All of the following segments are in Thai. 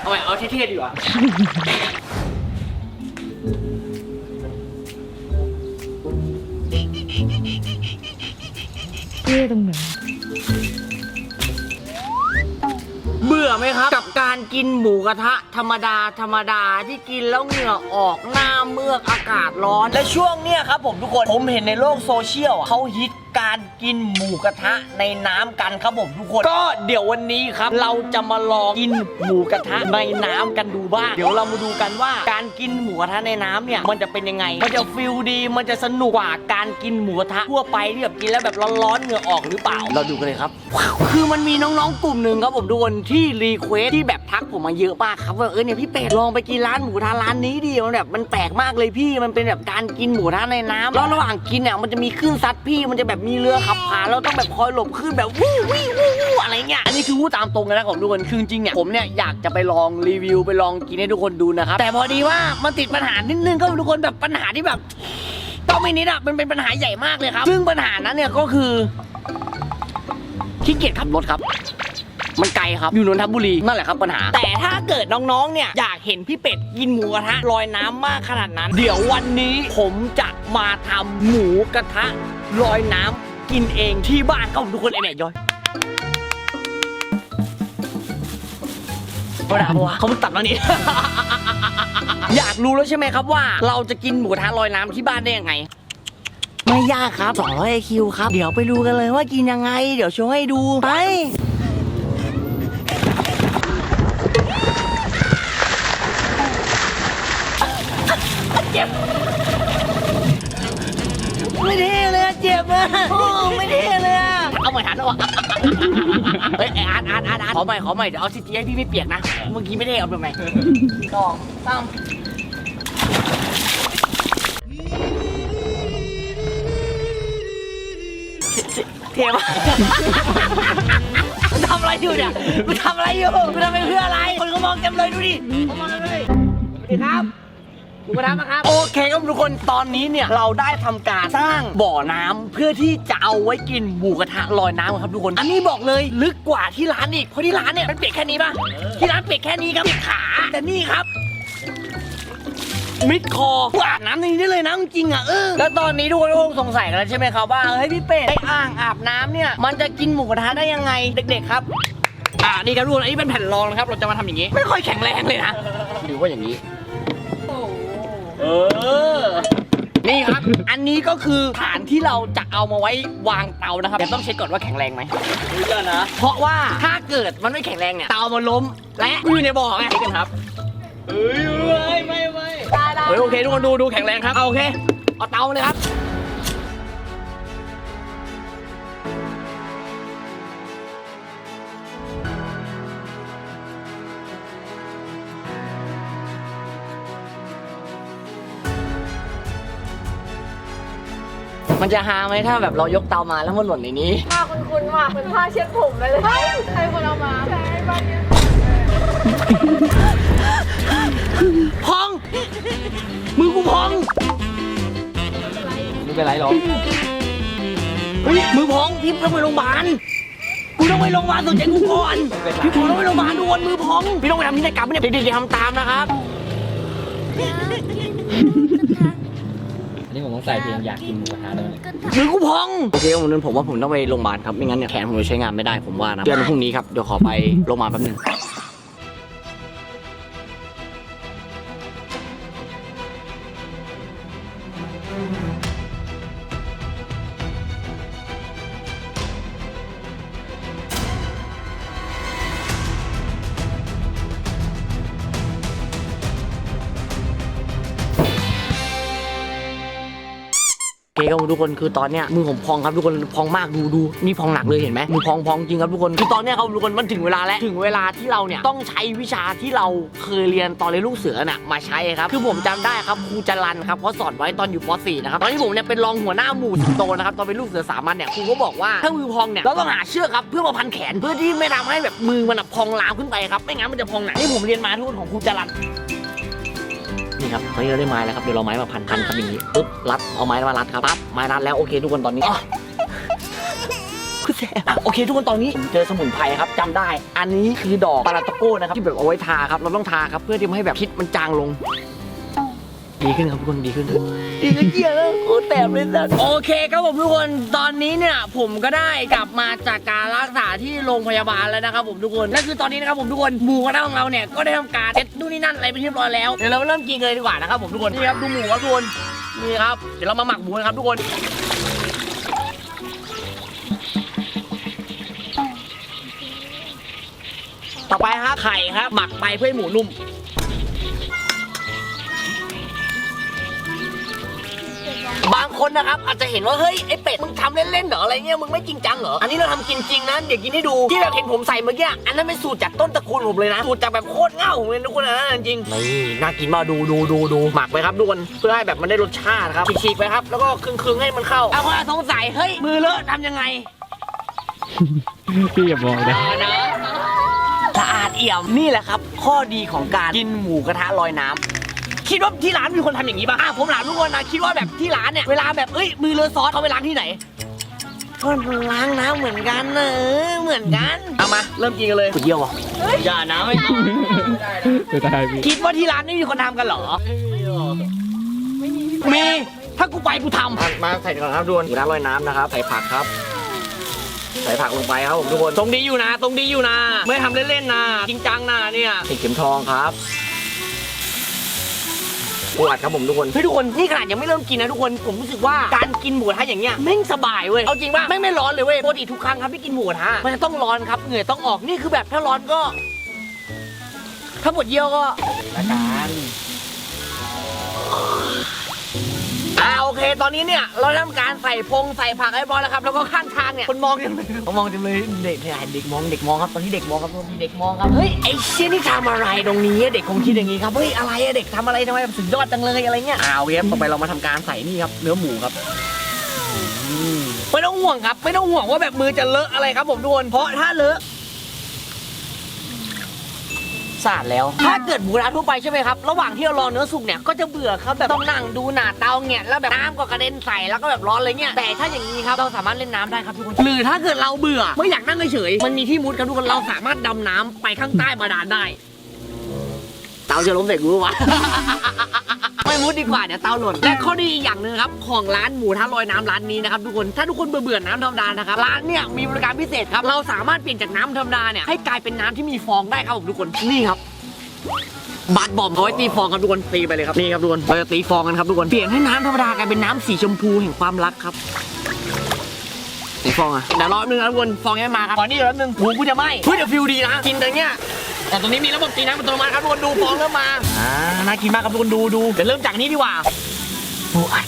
เอาไปเอาเท่ๆดีกว่าเท่ตรงไหนเบื่อไหมครับ กับการกินหมูกระทะ ธรรมดาธรรมดาที่กินแล้วเหงื่อออกหน้าเมือกอากาศร้อน และช่วงเนี้ยครับผมทุกคนผมเห็นในโลกโซเชียลอะเขาฮิต การกินหมูกระทะในน้ำกันครับผมทุกคน ก็เดี๋ยววันนี้ครับ เราจะมาลองกินหมูกระทะในน้ำกันดูบ้าง เดี๋ยวเรามาดูกันว่าการกินหมูกระทะในน้ำเนี่ย มันจะเป็นยังไง มันจะฟิลดี มันจะสนุกกว่าการกินหมูกระทะทั่วไปที่แบบกินแล้วแบบร้อนๆเหงื่อออกหรือเปล่า เราดูกันเลยครับ คือมันมีน้องๆ กลุ่มหนึ่งครับผมทุกคนที่รีเควสที่แบบทักผมมาเยอะมากครับว่าเออเนี่ยพี่เป็ดลองไปกินร้านหมูกระทะร้านนี้ดิมันแบบมันแปลกมากเลยพี่มันเป็นแบบการกินหมูกระทะในน้ำแล้วระหว่างกินเนี่ยมันจะมีคลื่นซัดพี่มันจะแบบมีเรือขับผ่านเราต้องแบบคอยหลบคลื่นแบบวู้วิววู้วู้อะไรเงี้ยอันนี้คือพูดตามตรงเลยนะผมทุกคนคือจริงเนี่ยผมเนี่ยอยากจะไปลองรีวิวไปลองกินให้ทุกคนดูนะครับแต่พอดีว่ามันติดปัญหานิดนึงก็ทุกคนแบบปัญหาที่แบบต้องไม่นิดอะมันเป็นปัญหาใหญ่มากเลยครับ ซึ่งปัญหานั้นเนี่ยก็คือขี้เกียจขับรถครับมันไกลครับ อยู่นนทบุรี นั่นแหละครับปัญหา แต่ถ้าเกิดน้องๆ เนี่ย อยากเห็นพี่เป็ดกินหมูกระทะลอยน้ำมากขนาดนั้น เดี๋ยววันนี้ผมจะมาทำหมูกระทะ ลอยน้ำกินเองที่บ้านครับผมทุกคนไอเนี่ยย้อยเขาด่าปะวะเขาตัดแล้วนี่ อยากรู้แล้วใช่ไหมครับว่า เราจะกินหมูกระทะลอยน้ำที่บ้านได้ยังไง ไม่ยากครับ200 IQ ครับ เดี๋ยวไปดูกันเลยว่ากินยังไง เดี๋ยวโชว์ให้ดู ไป เจ็บ ไม่เท่เลยอะเจ็บอะ โอ้ไม่เท่เลยอะเอาใหม่ทันหรอวะเฮ้ยไอ้อาร์ตอาร์ตอาร์ตอาร์ตขอใหม่ขอใหม่เดี๋ยวเอาซิจีให้พี่ไม่เปียกนะ เมื่อกี้ไม่ได้เอาไปใหม่สองสามเท่ปะมึงทำอะไรอยู่เนี่ยมึงทำอะไรอยู่มึงทำไปเพื่ออะไร คนเขามองเต็มเลยดูดิเขามองเต็มเลยสวัสดีครับ หมูกระทะมาครับ โอเคครับทุกคนตอนนี้เนี่ยเราได้ทำการสร้างบ่อน้ำเพื่อที่จะเอาไว้กินหมูกระทะลอยน้ำครับทุกคน อันนี้บอกเลยลึกกว่าที่ร้านอีกเพราะที่ร้านเนี่ยมันเปียกแค่นี้ป่ะที่ร้านเปียกแค่นี้ครับเปียกขาแต่นี่ครับ มิดคออาบน้ำในนี้ได้เลยนะจริงๆอะเออแล้วตอนนี้ทุกคนก็คงสงสัยกันแล้วใช่ไหมครับว่าเฮ้ยพี่เป็ดไอ้อ่างอาบน้ำเนี่ยมันจะกินหมูกระทะได้ยังไงเด็ก ๆ ครับ อ่านี่ครับทุกคนอันนี้เป็นแผ่นรองนะครับเราจะมาทำอย่างนี้ ไม่ค่อยแข็งแรงเลยนะ หรือว่าอย่างนี้ เออ นี่ครับ อันนี้ก็คือฐานที่เราจะเอามาไว้วางเตานะครับแต่ต้องเช็คก่อนว่าแข็งแรงไหมเยอะนะ เพราะว่าถ้าเกิดมันไม่แข็งแรงเนี่ย เตามันล้ม และอยู่ในบ่อไงกันครับเฮ้ยไม่ไม่ไม่เฮ้ยโอเคทุกคนดูดูแข็งแรงครับเอาโอเค เอาเตามาเลยครับ มันจะฮาไหมถ้าแบบเรายกเตามาแล้วมันหล่นในนี้ ผ้าคุ้นๆว่ะเป็นผ้าเช็ดผมเลยเลยเฮ้ยใครคนเอามาใช่บ้านเนี้ยพอง มือกูพองไม่เป็นไรหรอกเฮ้ยมือพองพี่ต้องไปโรงพยาบาลกูต้องไปโรงพยาบาลสนใจกูก่อนพี่ผมต้องไปโรงพยาบาลด่วนมือพองพี่ต้องไปทำนิติกรรมเนี่ยเด็กๆทำตามนะครับอั นนี้ผมต้องใส่เพลงอยากกินหมูกระทะด้วยมือกูพองโอเควันนั้นผมว่าผมต้องไปโรงพยาบาลครับไม่งั้นเนี่ยแขนผมจะใช้งานไม่ได้ผมว่านะเดือนพรุ่งนี้ครับเดี๋ยวขอไปโรงพยาบาลแป๊บนึง เคครับทุกคนคือตอนเนี้ยมือผมพองครับทุกคนพองมากดูดูนี่พองหนักเลยเห็นไหมมือพองพองจริงครับทุกคนคือตอนเนี้ยครับทุกคนมันถึงเวลาแล้วถึงเวลาที่เราเนี่ยต้องใช้วิชาที่เราเคยเรียนตอนเรียนลูกเสือน่ะมาใช้ครับคือผมจำได้ครับครูจรันครับเขาสอนไว้ตอนอยู่ป .4 นะครับตอนที่ผมเนี่ยเป็นรองหัวหน้าหมู่สิงโตนะครับตอนเป็นลูกเสือสามัญเนี่ยครูก็บอกว่าถ้ามือพองเนี่ยเราต้องหาเชือกครับเพื่อมาพันแขนเพื่อที่ไม่ทำให้แบบมือมันพองลามขึ้นไปครับไม่งั้นมันจะพองหนักนี่ผมเรียนมาทุกคนของครูจรัน นี่ครับตอนนี้เราได้ไม้แล้วครับเดี๋ยวเราไม้มาพันพันครับอย่างนี้ปึ๊บรัดเอาไม้มารัดครับปั๊บไม้รัดแล้วโอเคทุกคนตอนนี้อ๋อแสบอะโอเคทุกคนตอนนี้ผมเจอสมุนไพรครับจำได้ อันนี้คือดอกปาราโตโก้นะครับที่แบบเอาไว้ทาครับเราต้องทาครับเพื่อที่จะให้แบบพิษมันจางลง ดีขึ้นครับทุกคนดีขึ้น ดีขึ้นเยอะโอ้แตบเลยสัสโอเคครับผมทุกคนตอนนี้เนี่ยผมก็ได้กลับมาจากการรักษาที่โรงพยาบาลแล้วนะครับผมทุกคนและคือตอนนี้นะครับผมทุกคนหมูกระทะของเราเนี่ยก็ได้ทำการเซ็ตนู่นนี่นั่นอะไรไปเรียบร้อยแล้วเดี๋ยวเราเริ่มกินกันเลยดีกว่านะครับผมทุกคนนี่ครับดูหมูครับทุกคนนี่ครับเดี๋ยวเรามาหมักหมูกันครับทุกคน ต่อไปครับไข่ครับหมักไปเพื่อให้หมูนุ่ม บางคนนะครับอาจจะเห็นว่าเฮ้ยไอเป็ดมึงทำเล่นๆเหรออะไรเงี้ยมึงไม่จริงจังเหรออันนี้เราทำกินจริงนะเดี๋ยวกินให้ดูที่แบบเห็นผมใส่เมื่อกี้อันนั้นเป็นสูตรจากต้นตระกูลผมเลยนะสูตรจากแบบโคตรเง่าผมเลยทุกคนนะจริงๆนี่น่ากินมากดูดูดูดูหมักไปครับทุกคนเพื่อให้แบบมันได้รสชาติครับฉีกๆไปครับ แล้วก็ครึ่งๆให้มันเข้าเอาคนละสงสัยเฮ้ยมือเลอะทำยังไงพี่อย่าบอกนะสะอาดเอี่ยมนี่แหละครับ ข้อดีของการกินหมูกระทะลอยน้ำ คิดว่าที่ร้านมีคนทำอย่างนี้ป่ะอะผมถามทุกคนนะคิดว่าแบบที่ร้านเนี่ยเวลาแบบเอ้ยมือเลอะซอสเขาไปล้างที่ไหนก็ล้างน้ำเหมือนกันนะเออเหมือนกันเอามาเริ่มกินกันเลยขุดเยี่ยวอะอย่านะไม่กินจะตายพี่คิดว่าที่ร้านไม่มีคนทำกันเหรอมีถ้ากูไปกูทำมาใส่ก่อนครับทุกคนหมูกระทะลอยน้ำนะครับใส่ผักครับใส่ผักลงไปครับผมทุกคนตรงดีอยู่นะตรงดีอยู่นะ ไม่ทำเล่นๆนะจริงจังนะเนี่ยใส่เข็มทองครับ ปวดครับผมทุกคน เฮ้ยทุกคนนี่ขนาดยังไม่เริ่มกินนะทุกคนผมรู้สึกว่าการกินหมูกระทะอย่างเงี้ยแม่งสบายเว้ยเอาจริงว่าแม่งไม่ร้อนเลยเว้ยปกติทุกครั้งครับที่กินหมูกระทะมันจะต้องร้อนครับเหงื่อต้องออกนี่คือแบบถ้าร้อนก็ ถ้าปวดเยี่ยวก็ละกัน อ่าโอเค ตอนนี้เนี่ยเราทำการใส่พงใส่ผักให้บร้อยแล้วครับ แล้วก็ข้างทางเนี่ยคนมองเต็มเลยคนมองเต็มเลยเด็กเนี่ยเด็กมองเด็กมองครับตอนนี้เด็กมองครับตอนนี้เด็กมองครับเฮ้ยไอ้เชี่ยนี่ทำอะไรตรงนี้เด็กคงคิดอย่างนี้ครับเฮ้ยอะไรอะเด็กทำอะไรทำไมสุดยอดจังเลยอะไรเงี้ยอ่าโอเคครับต่อไปเรามาทำการใส่นี่ครับเนื้อหมูครับอืมไม่ต้องห่วงครับ ไม่ต้องห่วงว่าแบบมือจะเลอะอะไรครับผมทุกคนเพราะถ้าเลอะ สะอาดแล้ว ถ้าเกิดหมูร้านทั่วไปใช่ไหมครับ ระหว่างที่เรารอเนื้อสุกเนี่ยก็จะเบื่อครับแบบต้องนั่งดูหนาเตาเนี่ยแล้วแบบน้ำก็กระเด็นใส่แล้วก็แบบร้อนเลยเนี่ยแต่ถ้าอย่างนี้ครับเราสามารถเล่นน้ำได้ครับทุกคนหรือถ้าเกิดเราเบื่อไม่อยากนั่งเฉยๆมันมีที่มุดครับทุกคนเราสามารถดำน้ำไปข้างใต้บาดาลได้เตาจะล้มเส่กูวะ ไม่มุดดีกว่าเดี๋ยวเตาหล่นและข้อดีอีกอย่างหนึ่งครับของร้านหมูทะลอยน้ำร้านนี้นะครับทุกคนถ้าทุกคนเบื่อเบื่อน้ำธรรมดานะครับร้านเนี่ยมีบริการพิเศษครับเราสามารถเปลี่ยนจากน้ำธรรมดาเนี่ยให้กลายเป็นน้ำที่มีฟองได้ครับผมทุกคนนี่ครับบาดบอมเอาไว้ตีฟองครับทุกคนตีไปเลยครับนี่ครับทุกคนเราจะตีฟองกันครับทุกคนเปลี่ยนให้น้ำธรรมดากลายเป็นน้ำสีชมพูแห่งความรักครับตีฟองอะเดี๋ยวรอบนึงนะทุกคนฟองยังไม่มาครับขอนี่เดี๋ยวแป๊บนึงหูกูจะไหม้เฮ้ยเดี๋ยวฟิลดีนะกินแต่เนี้ย แต่ตรงนี้มีระบบตีน้ำอัตโนมัติครับทุกคนดูฟองเริ่มมาอ่าน่ากินมากครับทุกคนดูดูเดี๋ยวเริ่มจากนี้ดีกว่าโอ้ย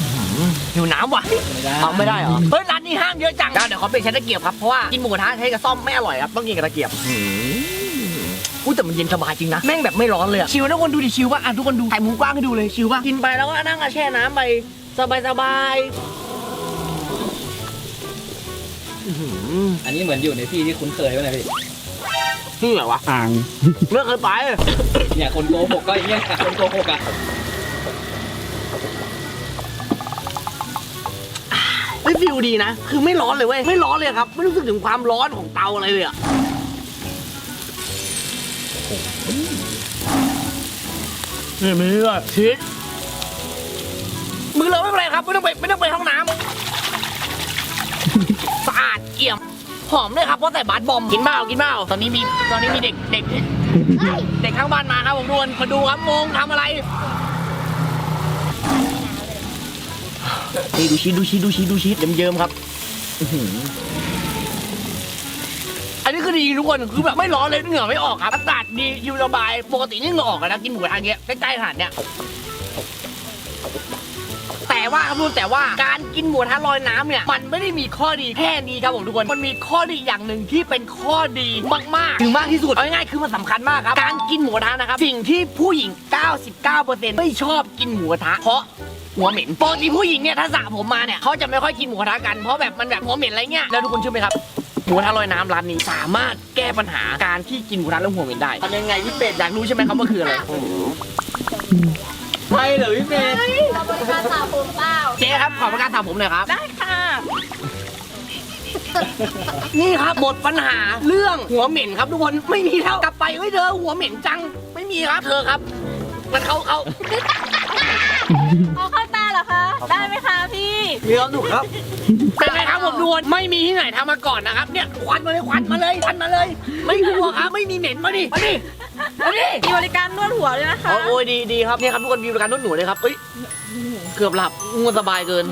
อื้อหือหิวน้ำว่ะไม่ได้เอาไม่ได้เหรอเฮ้ยร้านนี้ห้างเยอะจังเดี๋ยวขอเปลี่ยนใช้ตะเกียบครับเพราะว่ากินหมูกระทะใช้กระซ่อมไม่อร่อยครับต้องกินกับตะเกียบอุ้ยแต่มันเย็นสบายจริงนะแม่งแบบไม่ร้อนเลยอะชิวนะคนดูดิชิวป่ะอะทุกคนดูถ่ายมุมกว้างให้ดูเลยชิวป่ะกินไปแล้วก็นั่งอะแช่น้ำไปสบายสบาย อื้อหืออันนี้เหมือนอยู่ในที่ที่คุ้นเคยป่ะเนี่ยพี่นี่เหรอวะอ่างไม่เคยไปเนี่ยคนโกหกก็อย่างเงี้ยคนโกหกอะเฮ้ยฟิลดีนะ คือไม่ร้อนเลยเว้ย ไม่ร้อนเลยครับ ไม่รู้สึกถึงความร้อนของเตาอะไรเลยอะนี่มีด้วยชีสมือเราไม่เป็นไรครับ ไม่ต้องไปไม่ต้องไปห้องน้ำสะอาด เอี่ยมหอมด้วยครับเพราะใส่บาสบอมกินเปล่ากินเปล่าตอนนี้มีตอนนี้มีเด็กเด็กเด็กข้างบ้านมาครับผมดวนมาดูครับมงทำอะไรนี่ดูชีสดูชีสดูชีสดูชีสเยิ้มๆครับอื้อหืออันนี้คือดีทุกคนคือแบบไม่ร้อนเลยเหงื่อไม่ออกครับอากาศดีอยู่สบายปกตินี่เหงื่อออกอะนะกินหมูกระทะเงี้ยใกล้ๆหาดเนี้ยแต่ ว่าครับทุกคนแต่ว่าการกินหมูกระทะลอยน้ำเนี่ยมันไม่ได้มีข้อดีแค่นี้ครับผมทุกคนมันมีข้อดีอย่างหนึ่งที่เป็นข้อดีมากๆ ถึงมากที่สุดเอาง่ายๆคือมันสำคัญมากครับการกินหมูกระทะนะครับสิ่งที่ผู้หญิง 99%ไม่ชอบกินหมูกระทะเพราะหัวเหม็นปกติผู้หญิงเนี่ยถ้าสระผมมาเนี่ยเขาจะไม่ค่อยกินหมูกระทะกันเพราะแบบมันแบบหัวเหม็นอะไรเงี้ยแล้วทุกคนเชื่อไหมครับหมูกระทะลอยน้ำร้านนี้สามารถแก้ปัญหาการที่กินหมูกระทะแล้วหัวเหม็นได้ทำยังไงพี่เป็ดอยากรู้ใช่ไหมครับว่าคืออะไร ใช่เหรอพี่เมย์เราบริการสาวผมเปล่าเจ๊ครับขอประกันสระผมหน่อยครับ ได้ค่ะ นี่ครับหมดปัญหาเรื่องหัวเหม็นครับทุกคนไม่มีแล้วกลับไปเฮ้ยเธอหัวเหม็นจัง ไม่มีครับเธอครับ มันเขาเขาเอาเข้าตาเหรอคะ ได้ไหมคะพี่มีความสุขครับ เป็นไงครับผมทุกคนไม่มีที่ไหนทำมาก่อนนะครับ เนี่ยควันมาเลยควันมาเลยควันมาเลย ไม่กลัวครับไม่มีเหม็นมาดิมาดิมาดิมีบริการนวดหัวด้วยนะคะ อ๋อโอ้ยดีดีครับเนี่ยครับทุกคนมีบริการนวดหนูเลยครับเอ้ยเกือบหลับง่วงสบายเกิน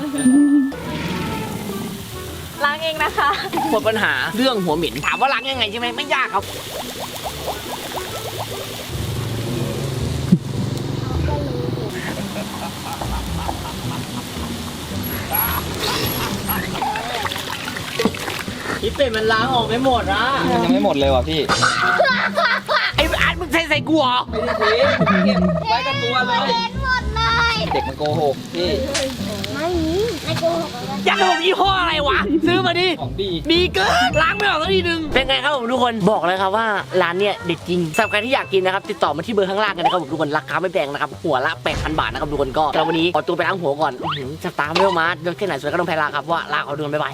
ล้างเองนะคะหมดปัญหาเรื่องหัวเหม็นถามว่าล้างยังไงใช่ไหมไม่ยากครับ พี่เป็ดมันล้างออกไม่หมดอะยังไม่หมดเลยว่ะพี่ ไอ้อาร์ตมึงใส่ใส่กูเหรอไม่ได้ทิ้งเก็บไว้กับตัวเลยเห็นหมดเลย เด็กมันโกหกพี่ ไม่มี ในโกหกเลยอยากให้ผมยี่ห้ออะไรวะ ซื้อมาดิ ของดี ดีเกินล้างไม่ออกสักทีนึง เป็นไงครับผมทุกคนบอกเลยครับว่าร้านเนี่ยเด็ดจริงสำหรับใครที่อยากกินนะครับติดต่อมาที่เบอร์ข้างล่างกันนะครับผมทุกคนราคาไม่แพงนะครับหัวละ8,000บาทนะครับทุกคนก็แต่วันนี้ขอตัวไปล้างหัวก่อนอื้อหือสตาร์ไม่ต้องมาเดินแค่ไหนสวยก็ต้องแพ้ลาครับเพราะว่าลาเขาเดินบ๊ายบาย